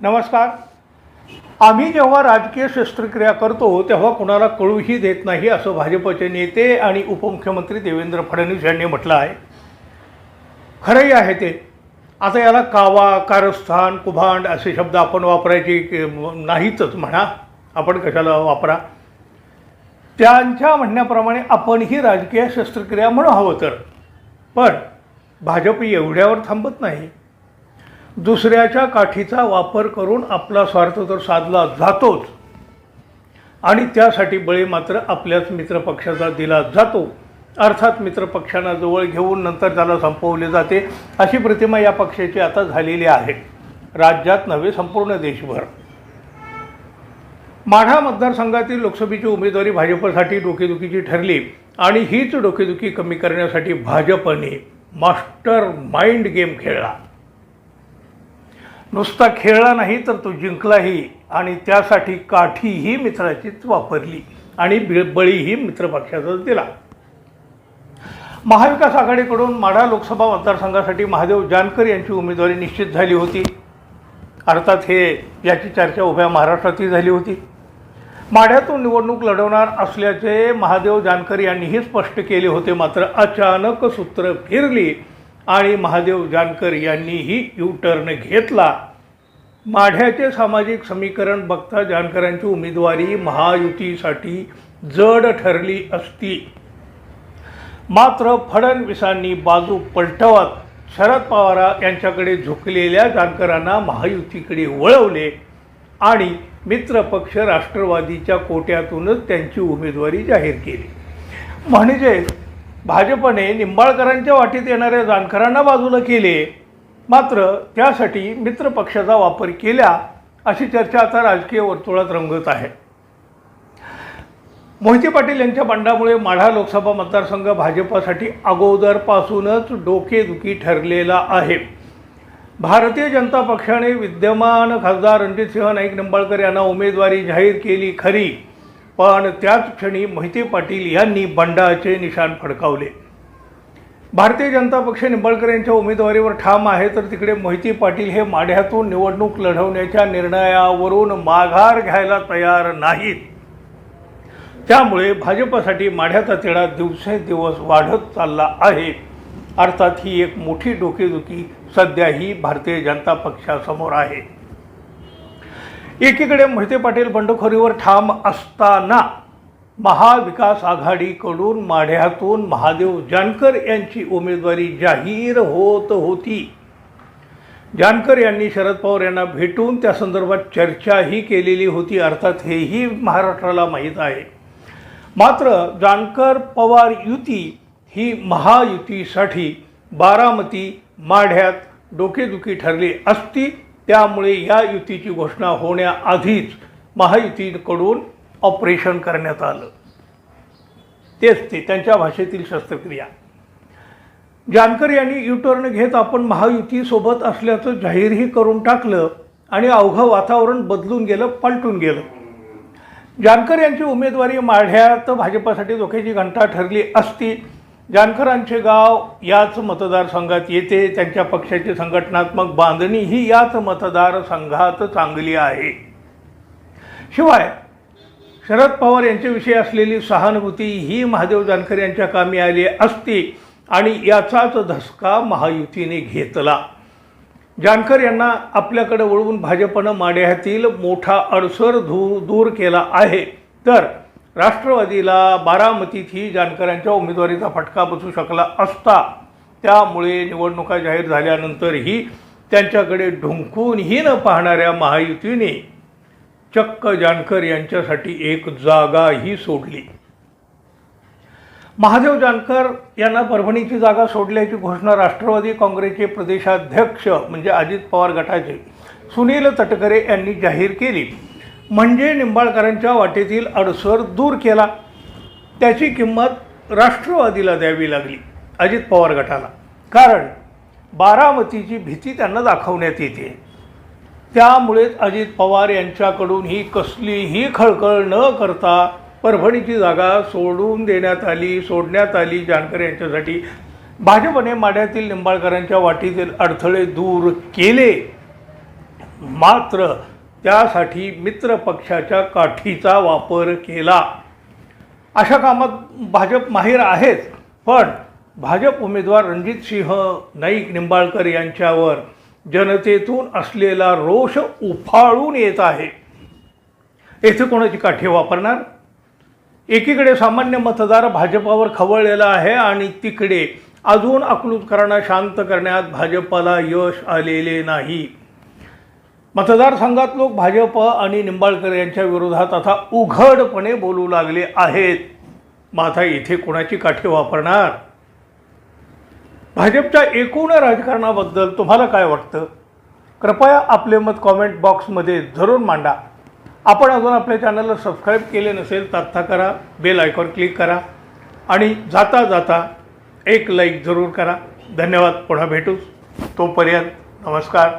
नमस्कार. आम्ही जेव्हा राजकीय शस्त्रक्रिया करतो तेव्हा कुणाला कळूही देत नाही असं भाजपचे नेते आणि उपमुख्यमंत्री देवेंद्र फडणवीस यांनी म्हटलं आहे. खरंही आहे ते. आता याला कावा कारस्थान कुभांड असे शब्द आपण वापरायचे की नाहीतच म्हणा. आपण कशाला वापरा? त्यांच्या म्हणण्याप्रमाणे आपणही राजकीय शस्त्रक्रिया म्हणू हवं तर. पण भाजप एवढ्यावर थांबत नाही. दुसऱ्याच्या काठीचा वापर करून आपला स्वार्थ तर साधला जातोच. आणि त्यासाठी बळी मात्र आपल्याच मित्रपक्षाचा दिला जातो. अर्थात मित्रपक्षांना जवळ घेऊन नंतर त्याला संपवले जाते अशी प्रतिमा या पक्षाची आता झालेली आहे. राज्यात नव्हे संपूर्ण देशभर. माढा मतदारसंघातील लोकसभेची उमेदवारी भाजपसाठी डोकेदुखीची ठरली आणि हीच डोकेदुखी कमी करण्यासाठी भाजपने मास्टर माइंड गेम खेळला. नुसता खेळला नाही तर तो जिंकलाही. आणि त्यासाठी काठीही मित्राचीच वापरली आणि बि- बळीही मित्रपक्षाचाच दिला. महाविकास आघाडीकडून माढा लोकसभा मतदारसंघासाठी महादेव जानकर यांची उमेदवारी निश्चित झाली होती. अर्थात हे याची चर्चा उभ्या महाराष्ट्रातही झाली होती. माढ्यातून निवडणूक लढवणार असल्याचे महादेव जानकर यांनीही स्पष्ट केले होते. मात्र अचानक सूत्र फिरली. आणि महादेव जानकर यांनीही यू टर्न घेतला. माढ्याचे सामाजिक समीकरण बघता जानकरांची उमेदवारी महायुतीसाठी जड ठरली असती. मात्र फडणवीसांनी बाजू पलटवत शरद पवार यांच्याकडे झुकलेल्या जानकरांना महायुतीकडे वळवले आणि मित्रपक्ष राष्ट्रवादीच्या कोट्यातूनच त्यांची उमेदवारी जाहीर केली. म्हणजे भाजपने निंबाळकरांच्या वाटीत येणाऱ्या जानकरांना बाजूला केले. मात्र त्यासाठी मित्रपक्षाचा वापर केला अशी चर्चा आता राजकीय वर्तुळात रंगत आहे. मोहिते पाटील यांच्या बंडामुळे माढा लोकसभा मतदारसंघ भाजपासाठी अगोदरपासूनच डोकेदुखी ठरलेला आहे. भारतीय जनता पक्षाने विद्यमान खासदार रणजितसिंह नाईक निंबाळकर यांना उमेदवारी जाहीर केली खरी. पण त्याच क्षणी मोहिते पाटील यांनी बंडाचे निशाण फडकावले. भारतीय जनता पक्ष निंबाळकर यांच्या उमेदवारीवर ठाम आहे तर तिकडे मोहिते पाटील हे माढ्यातून निवडणूक लढवण्याच्या निर्णयावरून माघार घ्यायला तयार नाहीत. त्यामुळे भाजपसाठी माढ्याचा तिढा दिवसेंदिवस वाढत चालला आहे. अर्थात ही एक मोठी डोकेदुखी सध्याही भारतीय जनता पक्षासमोर आहे. एकीकडे मोहिते पाटील बंडखोरीवर ठाम असताना महाविकास आघाडीकडून माढ्यातून महादेव जानकर यांची उमेदवारी जाहीर होत होती. जानकर यांनी शरद पवार यांना भेटून त्या संदर्भात चर्चाही केलेली होती अर्थात हेही महाराष्ट्राला माहीत आहे. मात्र जानकर पवार युती ही महायुतीसाठी बारामती माढ्यात डोकेदुखी ठरली असती. त्यामुळे या युतीची घोषणा होण्याआधीच महायुतीकडून ऑपरेशन करण्यात आलं. तेच ते त्यांच्या भाषेतील शस्त्रक्रिया. जानकर यांनी युटर्न घेत आपण महायुतीसोबत असल्याचं जाहीरही करून टाकलं आणि अवघं वातावरण बदलून गेलं पलटून गेलं. जानकर यांची उमेदवारी माढ्यात भाजपासाठी धोक्याची घंटा ठरली असती. जानकरांचे गाव याच मतदारसंघात येते. त्यांच्या पक्षाची संघटनात्मक बांधणी ही याच मतदारसंघात चांगली आहे. शिवाय शरद पवार यांच्याविषयी असलेली सहानुभूती ही महादेव जानकर यांच्या कामी आली असती आणि याचाच धसका महायुतीने घेतला. जानकर यांना आपल्याकडे वळवून भाजपनं माढ्यातील मोठा अडसर धू दूर केला आहे. तर राष्ट्रवादीला बारामतीतही जानकरांच्या उमेदवारीचा फटका बसू शकला असता त्यामुळे निवडणुका जाहीर झाल्यानंतरही त्यांच्याकडे ढुंकूनही न पाहणाऱ्या महायुतीने चक्क जानकर यांच्यासाठी एक जागाही सोडली. महादेव जानकर यांना परभणीची जागा सोडल्याची घोषणा राष्ट्रवादी काँग्रेसचे प्रदेशाध्यक्ष म्हणजे अजित पवार गटाचे सुनील तटकरे यांनी जाहीर केली. म्हणजे निंबाळकरांच्या वाटेतील अडसर दूर केला. त्याची किंमत राष्ट्रवादीला द्यावी लागली अजित पवार गटाला. कारण बारामतीची भीती त्यांना दाखवण्यात येते. त्यामुळेच अजित पवार यांच्याकडून ही कसलीही खळखळ न करता परभणीची जागा सोडून देण्यात आली सोडण्यात आली जानकर यांच्यासाठी. भाजपने माढ्यातील निंबाळकरांच्या वाटीतील अडथळे दूर केले. मात्र त्यासाठी मित्र पक्षाच्या काठीचा वापर केला. अशा कामात भाजप माहीर आहेच पण भाजप उमेदवार रणजित सिंह नाईक निंबाळकर यांच्यावर जनतेतून असलेला रोष उफाळून येत आहे. येथे कोणाची काठी वापरणार? एकीकडे सामान्य मतदार भाजपावर खवळलेला आहे आणि तिकडे अजून अकलूतकरांना शांत करण्यात भाजपाला यश आलेले नाही. मतदारसंघात लोक भाजप आणि निंबाळकर यांच्या विरोधात आता उघडपणे बोलू लागले आहेत. मग आता इथे कोणाची काठी वापरणार? भाजपच्या एकूण राजकारणाबद्दल तुम्हाला काय वाटतं? कृपया आपले मत कॉमेंट बॉक्समध्ये जरूर मांडा. आपण अजून आपल्या चॅनलला सबस्क्राईब केले नसेल तर आत्ता करा. बेल आयकॉन क्लिक करा. आणि जाता जाता एक लाईक जरूर करा. धन्यवाद. पुन्हा भेटूच तोपर्यंत नमस्कार.